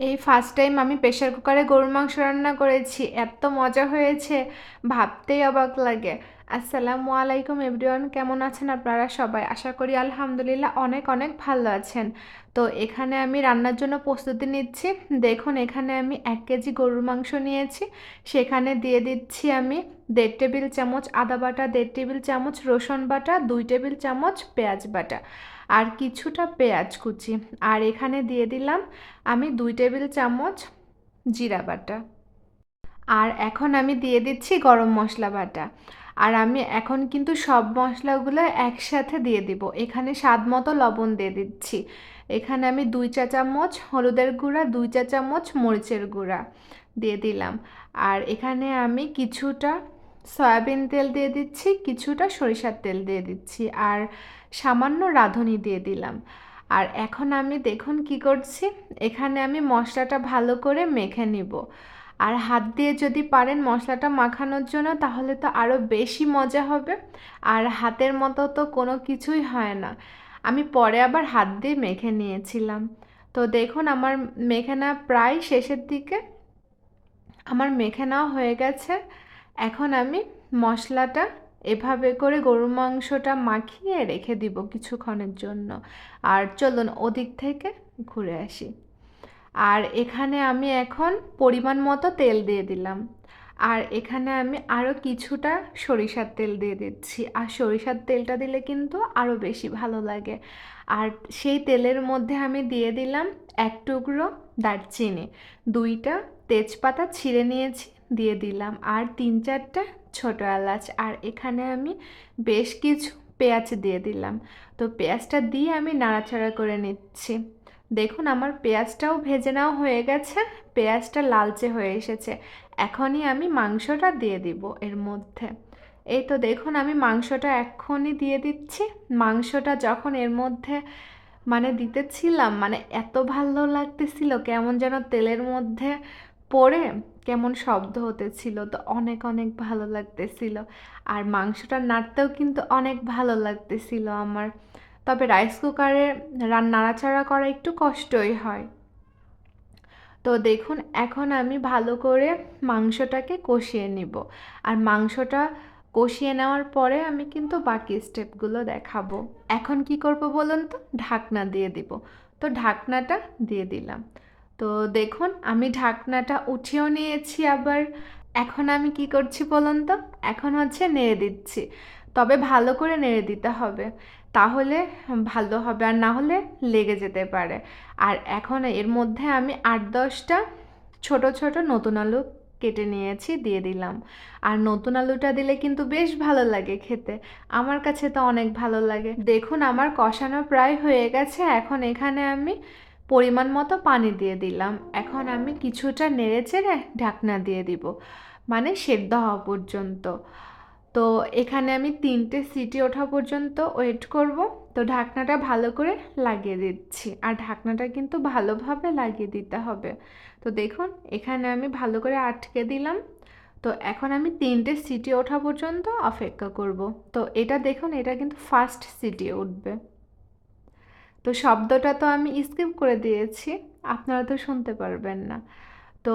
এই first time আমি pressure কুকারে গরুর মাংস রান্না করেছি, এত মজা হয়েছে, ভাবতেই অবাক লাগে। আসসালামু আলাইকুম এভরিওয়ান কেমন আছেন আপনারা সবাই? আশা করি আলহামদুলিল্লাহ অনেক অনেক ভালো আছেন। তো এখানে আমি রান্নার জন্য প্রস্তুতি নিচ্ছি। দেখুন, এখানে আমি এক কেজি গরুর মাংস নিয়েছি। সেখানে দিয়ে দিচ্ছি আমি দেড় টেবিল চামচ আদা বাটা, দেড় টেবিল চামচ রসুন বাটা, দুই টেবিল চামচ পেঁয়াজ বাটা। আর কিছুটা পেঁয়াজ কুচি। আর এখানে দিয়ে দিলাম আমি দুই টেবিল চামচ জিরা বাটা। আর এখন আমি দিয়ে দিচ্ছি গরম মশলা বাটা। আর আমি এখন কিন্তু সব মশলাগুলো একসাথে দিয়ে দিব। এখানে স্বাদ মতো লবণ দিয়ে দিচ্ছি। এখানে আমি দুই চা চামচ হলুদের গুঁড়া, দুই চা চামচ মরিচের গুঁড়া দিয়ে দিলাম। আর এখানে আমি কিছুটা সয়াবিন তেল দিয়ে দিচ্ছি, কিছুটা সরিষার তেল দিয়ে দিচ্ছি আর সামান্য রাঁধুনি দিয়ে দিলাম। আর এখন আমি দেখুন কি করছি, এখানে আমি মশলাটা ভালো করে মেখে নিব। আর হাত দিয়ে যদি পারেন মশলাটা মাখানোর জন্য, তাহলে তো আরও বেশি মজা হবে। আর হাতের মতো তো কোনো কিছুই হয় না। আমি পরে আবার হাত দিয়ে মেখে নিয়েছিলাম। তো দেখুন আমার মেখে প্রায় শেষের দিকে। আমার মেখে নেওয়া হয়ে গেছে। এখন আমি মশলাটা এভাবে করে গরুর মাংসটা মাখিয়ে রেখে দিব কিছুক্ষণের জন্য। আর চলুন ওদিক থেকে ঘুরে আসি। আর এখানে আমি এখন পরিমাণ মতো তেল দিয়ে দিলাম। আর এখানে আমি আরও কিছুটা সরিষার তেল দিয়ে দিচ্ছি। আর সরিষার তেলটা দিলে কিন্তু আরও বেশি ভালো লাগে। আর সেই তেলের মধ্যে আমি দিয়ে দিলাম এক টুকরো দারচিনি। দুইটা তেজপাতা ছিঁড়ে নিয়েছি। দিয়ে দিলাম। আর তিন চারটা ছোটো এলাচ। আর এখানে আমি বেশ কিছু পেঁয়াজ দিয়ে দিলাম। তো পেঁয়াজটা দিয়ে আমি নাড়াচাড়া করে নিচ্ছি। দেখুন, আমার পেঁয়াজটাও ভেজে নেওয়া হয়ে গেছে। পেঁয়াজটা লালচে হয়ে এসেছে। এখনই আমি মাংসটা দিয়ে দিব এর মধ্যে। এই তো দেখুন, আমি মাংসটা এখনই দিয়ে দিচ্ছি। মাংসটা যখন এর মধ্যে মানে দিতেছিলাম মানে এত ভালো লাগতেছিল, কেমন যেন তেলের মধ্যে পড়ে কেমন শব্দ হতেছিল, তো অনেক অনেক ভালো লাগতেছিল। আর মাংসটা নাড়তেও কিন্তু অনেক ভালো লাগতেছিল আমার। তবে রাইস কুকারে রান নাড়াচাড়া করা একটু কষ্টই হয়। তো দেখুন, এখন আমি ভালো করে মাংসটাকে কষিয়ে নিব। আর মাংসটা কষিয়ে নেওয়ার পরে আমি কিন্তু বাকি স্টেপগুলো দেখাবো। এখন কি করব বলুন তো? ঢাকনা দিয়ে দিব। তো ঢাকনাটা দিয়ে দিলাম। তো দেখুন, আমি ঢাকনাটা উঠিয়েও নিয়েছি আবার। এখন আমি কি করছি বলুন তো? এখন হচ্ছে নেড়ে দিচ্ছি। তবে ভালো করে নেড়ে দিতে হবে। তাহলে ভালো হবে আর না হলে লেগে যেতে পারে। আর এখন এর মধ্যে আমি আট দশটা ছোট ছোট নতুন আলু কেটে নিয়েছি, দিয়ে দিলাম। আর নতুন আলুটা দিলে কিন্তু বেশ ভালো লাগে খেতে। আমার কাছে তো অনেক ভালো লাগে। দেখুন, আমার কষানো প্রায় হয়ে গেছে। এখন এখানে আমি পরিমাণ মতো পানি দিয়ে দিলাম। এখন আমি কিছুটা নেড়ে চেড়ে ঢাকনা দিয়ে দিব মানে সেদ্ধ হওয়া পর্যন্ত। তো এখানে আমি তিনটে সিটি ওঠা পর্যন্ত ওয়েট করব। তো ঢাকনাটা ভালো করে লাগিয়ে দিচ্ছি। আর ঢাকনাটা কিন্তু ভালোভাবে লাগিয়ে দিতে হবে। তো দেখুন, এখানে আমি ভালো করে আটকে দিলাম। তো এখন আমি তিনটে সিটি ওঠা পর্যন্ত অপেক্ষা করব। তো এটা দেখুন, এটা কিন্তু ফার্স্ট সিটি উঠবে। তো শব্দটা তো আমি স্কিপ করে দিয়েছি, আপনারা তো শুনতে পারবেন না। তো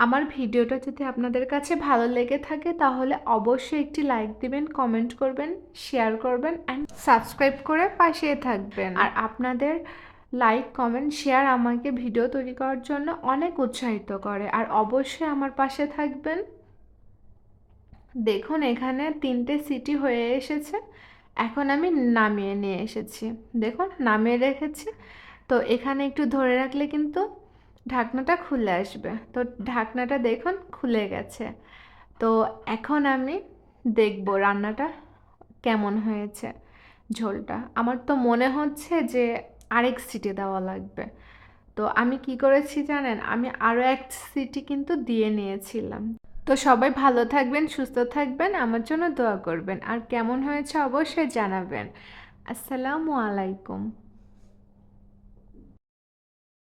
আমার ভিডিওটা যদি আপনাদের কাছে ভালো লেগে থাকে তাহলে অবশ্যই একটি লাইক দিবেন, কমেন্ট করবেন, শেয়ার করবেন অ্যান্ড সাবস্ক্রাইব করে পাশে থাকবেন। আর আপনাদের লাইক, কমেন্ট, শেয়ার আমাকে ভিডিও তৈরি করার জন্য অনেক উৎসাহিত করে। আর অবশ্যই আমার পাশে থাকবেন। দেখুন এখানে তিনটে সিটি হয়ে এসেছে। এখন আমি নামিয়ে নিয়ে এসেছি। দেখুন, নামিয়ে রেখেছি। তো এখানে একটু ধরে রাখলে কিন্তু ঢাকনাটা খুলে আসবে। তো ঢাকনাটা দেখুন, খুলে গেছে। তো এখন আমি দেখব রান্নাটা কেমন হয়েছে ঝোলটা। আমার তো মনে হচ্ছে যে আরেক সিটি দেওয়া লাগবে। তো আমি কি করেছি জানেন? আমি আরও এক সিটি কিন্তু দিয়ে নিয়েছিলাম। তো সবাই ভালো থাকবেন, সুস্থ থাকবেন, আমার জন্য দোয়া করবেন। আর কেমন হয়েছে অবশ্যই জানাবেন। আসসালামু আলাইকুম।